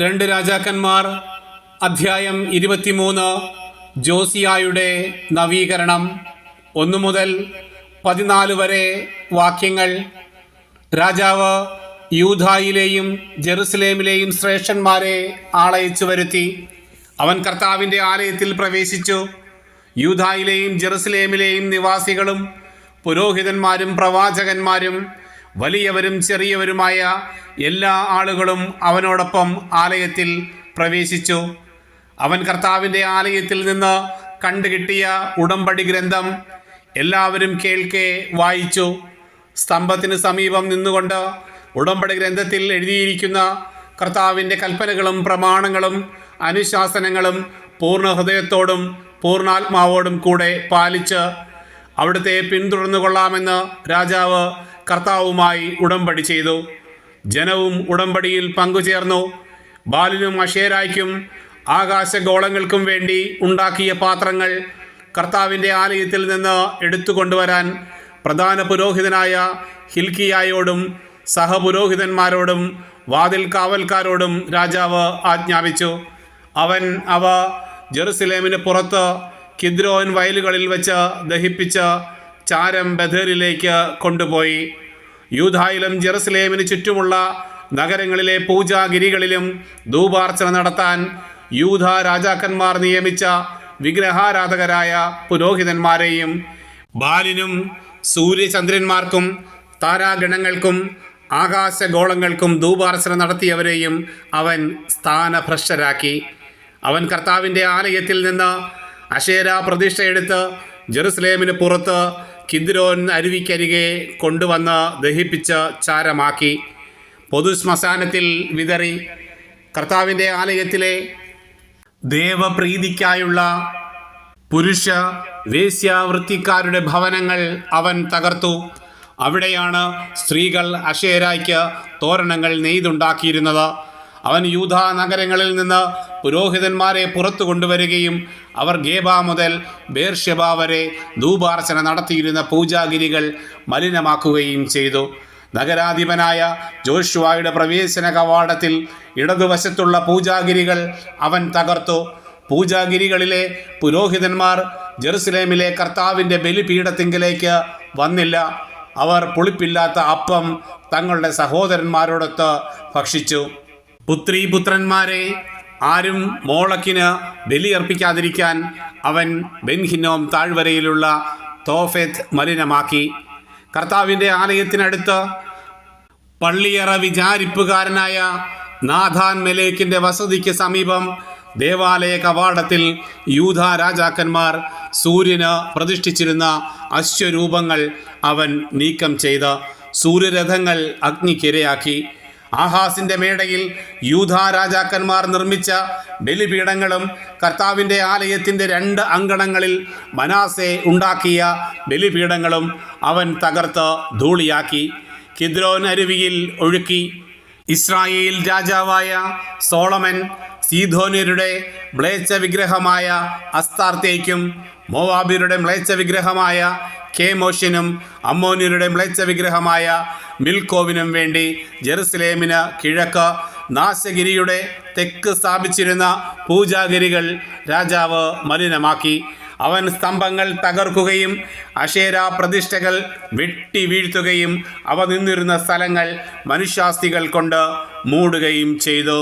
രണ്ട് രാജാക്കന്മാർ അധ്യായം ഇരുപത്തിമൂന്ന് ജോസിയായുടെ നവീകരണം. ഒന്നു മുതൽ പതിനാല് വരെ വാക്യങ്ങൾ. രാജാവ് യൂധായിലെയും ജെറുസലേമിലെയും ശ്രേഷ്ഠന്മാരെ ആളയച്ചു വരുത്തി. അവൻ കർത്താവിന്റെ ആലയത്തിൽ പ്രവേശിച്ചു. യൂധായിലെയും ജെറുസലേമിലെയും നിവാസികളും പുരോഹിതന്മാരും പ്രവാചകന്മാരും വലിയവരും ചെറിയവരുമായ എല്ലാ ആളുകളും അവനോടൊപ്പം ആലയത്തിൽ പ്രവേശിച്ചു. അവൻ കർത്താവിന്റെ ആലയത്തിൽ നിന്ന് കണ്ടുകിട്ടിയ ഉടമ്പടി ഗ്രന്ഥം എല്ലാവരും കേൾക്കെ വായിച്ചു. സ്തംഭത്തിന് സമീപം നിന്നുകൊണ്ട് ഉടമ്പടി ഗ്രന്ഥത്തിൽ എഴുതിയിരിക്കുന്ന കർത്താവിന്റെ കൽപ്പനകളും പ്രമാണങ്ങളും അനുശാസനങ്ങളും പൂർണ ഹൃദയത്തോടും പൂർണാത്മാവോടും കൂടെ പാലിച്ച് അവിടുത്തെ പിന്തുടർന്നു കൊള്ളാമെന്ന് രാജാവ് കർത്താവുമായി ഉടമ്പടി ചെയ്തു. ജനവും ഉടമ്പടിയിൽ പങ്കുചേർന്നു. ബാലിനും അഷേരായ്ക്കും ആകാശഗോളങ്ങൾക്കും വേണ്ടി ഉണ്ടാക്കിയ പാത്രങ്ങൾ കർത്താവിന്റെ ആലയത്തിൽ നിന്ന് എടുത്തു കൊണ്ടുവരാൻ പ്രധാന പുരോഹിതനായ ഹിൽക്കിയായോടും സഹപുരോഹിതന്മാരോടും വാതിൽ കാവൽക്കാരോടും രാജാവ് ആജ്ഞാപിച്ചു. അവൻ അവ ജെറുസലേമിന് പുറത്ത് കിദ്രോൻ വയലുകളിൽ വെച്ച് ദഹിപ്പിച്ച് ചാരം ബദറിലേക്ക് കൊണ്ടുപോയി. യൂധായിലും ജെറുസലേമിന് ചുറ്റുമുള്ള നഗരങ്ങളിലെ പൂജാഗിരികളിലും ധൂപാർച്ചന നടത്താൻ യൂധ രാജാക്കന്മാർ നിയമിച്ച വിഗ്രഹാരാധകരായ പുരോഹിതന്മാരെയും ബാലിനും സൂര്യചന്ദ്രന്മാർക്കും താരാഗണങ്ങൾക്കും ആകാശഗോളങ്ങൾക്കും ധൂപാർച്ചന നടത്തിയവരെയും അവൻ സ്ഥാനഭ്രഷ്ടരാക്കി. അവൻ കർത്താവിന്റെ ആലയത്തിൽ നിന്ന് അശേര പ്രതിഷ്ഠയെടുത്ത് ജെറുസലേമിന് പുറത്ത് കിദ്രോൻ അരുവിക്കരികെ കൊണ്ടുവന്ന് ദഹിപ്പിച്ച് ചാരമാക്കി. പൊതു ശ്മശാനത്തിൽ വിതറി. കർത്താവിന്റെ ആലയത്തിലെ ദേവപ്രീതിക്കായുള്ള പുരുഷ വേശ്യാവൃത്തിക്കാരുടെ ഭവനങ്ങൾ അവൻ തകർത്തു. അവിടെയാണ് സ്ത്രീകൾ അഷേരായ്ക്ക് തോരണങ്ങൾ നെയ്തുണ്ടാക്കിയിരുന്നത്. അവൻ യൂധ നഗരങ്ങളിൽ നിന്ന് പുരോഹിതന്മാരെ പുറത്തു കൊണ്ടുവരികയും അവർ ഗേബ മുതൽ ബേർഷബ വരെ ധൂപാർച്ചന നടത്തിയിരുന്ന പൂജാഗിരികൾ മലിനമാക്കുകയും ചെയ്തു. നഗരാധിപനായ ജോഷുവായുടെ പ്രവേശന കവാടത്തിൽ ഇടതുവശത്തുള്ള പൂജാഗിരികൾ അവൻ തകർത്തു. പൂജാഗിരികളിലെ പുരോഹിതന്മാർ ജെറുസലേമിലെ കർത്താവിന്റെ ബലിപീഠത്തിങ്കിലേക്ക് വന്നില്ല. അവർ പുളിപ്പില്ലാത്ത അപ്പം തങ്ങളുടെ സഹോദരന്മാരോടൊത്ത് ഭക്ഷിച്ചു. പുത്രീ പുത്രന്മാരെ ആരും മോളക്കിന് ബലിയർപ്പിക്കാതിരിക്കാൻ അവൻ ബെൻഹിനോം താഴ്വരയിലുള്ള തോഫെത്ത് മലിനമാക്കി. കർത്താവിന്റെ ആലയത്തിനടുത്ത് പള്ളിയറ വിചാരിപ്പുകാരനായ നാഥാൻ മെലേക്കിന്റെ വസതിക്ക് സമീപം ദേവാലയ കവാടത്തിൽ യൂധ രാജാക്കന്മാർ സൂര്യന് പ്രതിഷ്ഠിച്ചിരുന്ന അശ്വരൂപങ്ങൾ അവൻ നീക്കം ചെയ്ത് സൂര്യരഥങ്ങൾ അഗ്നിക്കിരയാക്കി. ആഹാസിന്റെ മേടയിൽ യൂധാ രാജാക്കന്മാർ നിർമ്മിച്ച ബലിപീഠങ്ങളും കർത്താവിന്റെ ആലയത്തിന്റെ രണ്ട് അങ്കണങ്ങളിൽ മനാസെ ഉണ്ടാക്കിയ ബലിപീഠങ്ങളും അവൻ തകർത്ത് ധൂളിയാക്കി. കിദ്രോൻ അരുവിയിൽ ഒഴുക്കി. ഇസ്രായേൽ രാജാവായ സോളമൻ സീധോന്യരുടെ മ്ലേച്ഛ വിഗ്രഹമായ അസ്താർത്തേക്കും മോവാബിയരുടെ മ്ലേച്ഛ വിഗ്രഹമായ കേമോഷിനും അമ്മോന്യരുടെ മ്ലേച്ഛ വിഗ്രഹമായ മിൽക്കോവിനും വേണ്ടി ജെറുസലേമിന് കിഴക്ക് നാശഗിരിയുടെ തെക്ക് സ്ഥാപിച്ചിരുന്ന പൂജാഗിരികൾ രാജാവ് മലിനമാക്കി. അവൻ സ്തംഭങ്ങൾ തകർക്കുകയും അഷേരാ പ്രതിഷ്ഠകൾ വെട്ടി വീഴ്ത്തുകയും അവ നിന്നിരുന്ന സ്ഥലങ്ങൾ മനുഷ്യാസ്തികൾ കൊണ്ട് മൂടുകയും ചെയ്തു.